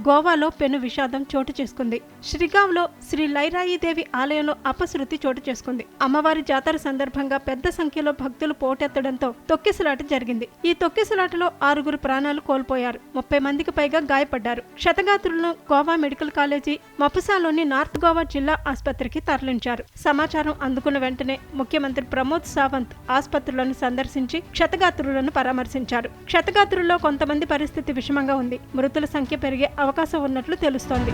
గోవాలో పెను విషాదం చోటు చేసుకుంది. శ్రీగావ్లో శ్రీ లైరాయిదేవి ఆలయంలో అపశృతి చోటు చేసుకుంది. అమ్మవారి జాతర సందర్భంగా పెద్ద సంఖ్యలో భక్తులు పోటెత్తడంతో తొక్కిసలాట జరిగింది. ఈ తొక్కిసలాటలో ఆరుగురు ప్రాణాలు కోల్పోయారు. ముప్పై మందికి పైగా గాయపడ్డారు. క్షతగాత్రులను గోవా మెడికల్ కాలేజీ మపుసాలోని నార్త్ గోవా జిల్లా ఆసుపత్రికి తరలించారు. సమాచారం అందుకున్న వెంటనే ముఖ్యమంత్రి ప్రమోద్ సావంత్ ఆసుపత్రులను సందర్శించి క్షతగాత్రులను పరామర్శించారు. క్షతగాత్రుల్లో కొంతమంది పరిస్థితి విషమంగా ఉంది. మృతుల సంఖ్య పెరిగే అవకాశం ఉన్నట్లు తెలుస్తోంది.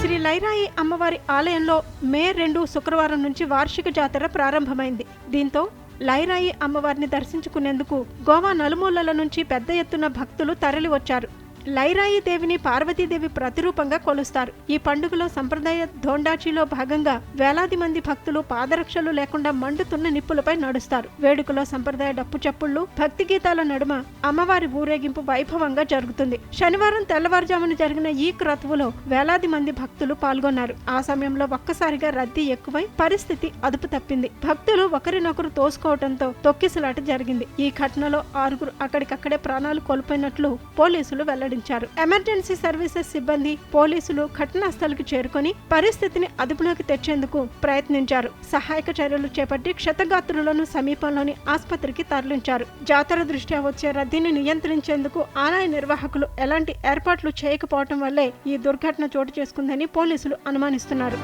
శ్రీ లైరాయి అమ్మవారి ఆలయంలో మే రెండు శుక్రవారం నుంచి వార్షిక జాతర ప్రారంభమైంది. దీంతో లైరాయి అమ్మవారిని దర్శించుకునేందుకు గోవా నలుమూలల నుంచి పెద్ద ఎత్తున భక్తులు తరలివచ్చారు. లైరాయి దేవిని పార్వతీదేవి ప్రతిరూపంగా కొలుస్తారు. ఈ పండుగలో సంప్రదాయ ధోండాచిలో భాగంగా వేలాది మంది భక్తులు పాదరక్షలు లేకుండా మండుతున్న నిప్పులపై నడుస్తారు. వేడుకలో సంప్రదాయ డప్పు చప్పుళ్ళు భక్తి గీతాల నడుమ అమ్మవారి ఊరేగింపు వైభవంగా జరుగుతుంది. శనివారం తెల్లవారుజామున జరిగిన ఈ క్రతువులో వేలాది మంది భక్తులు పాల్గొన్నారు. ఆ సమయంలో ఒక్కసారిగా రద్దీ ఎక్కువై పరిస్థితి అదుపు తప్పింది. భక్తులు ఒకరినొకరు తోసుకోవడంతో తొక్కిసలాట జరిగింది. ఈ ఘటనలో ఆరుగురు అక్కడికక్కడే ప్రాణాలు కోల్పోయినట్లు పోలీసులు వెల్లడించారు ఎమర్జెన్సీ సర్వీసెస్ సిబ్బంది పోలీసులు ఘటనా స్థలికి చేరుకొని పరిస్థితిని అదుపులోకి తెచ్చేందుకు ప్రయత్నించారు. సహాయక చర్యలు చేపట్టి క్షతగాత్రులను సమీపంలోని ఆసుపత్రికి తరలించారు. జాతర దృష్ట్యా వచ్చే రద్దీని నియంత్రించేందుకు ఆలయ నిర్వాహకులు ఎలాంటి ఏర్పాట్లు చేయకపోవడం వల్లే ఈ దుర్ఘటన చోటు చేసుకుందని పోలీసులు అనుమానిస్తున్నారు.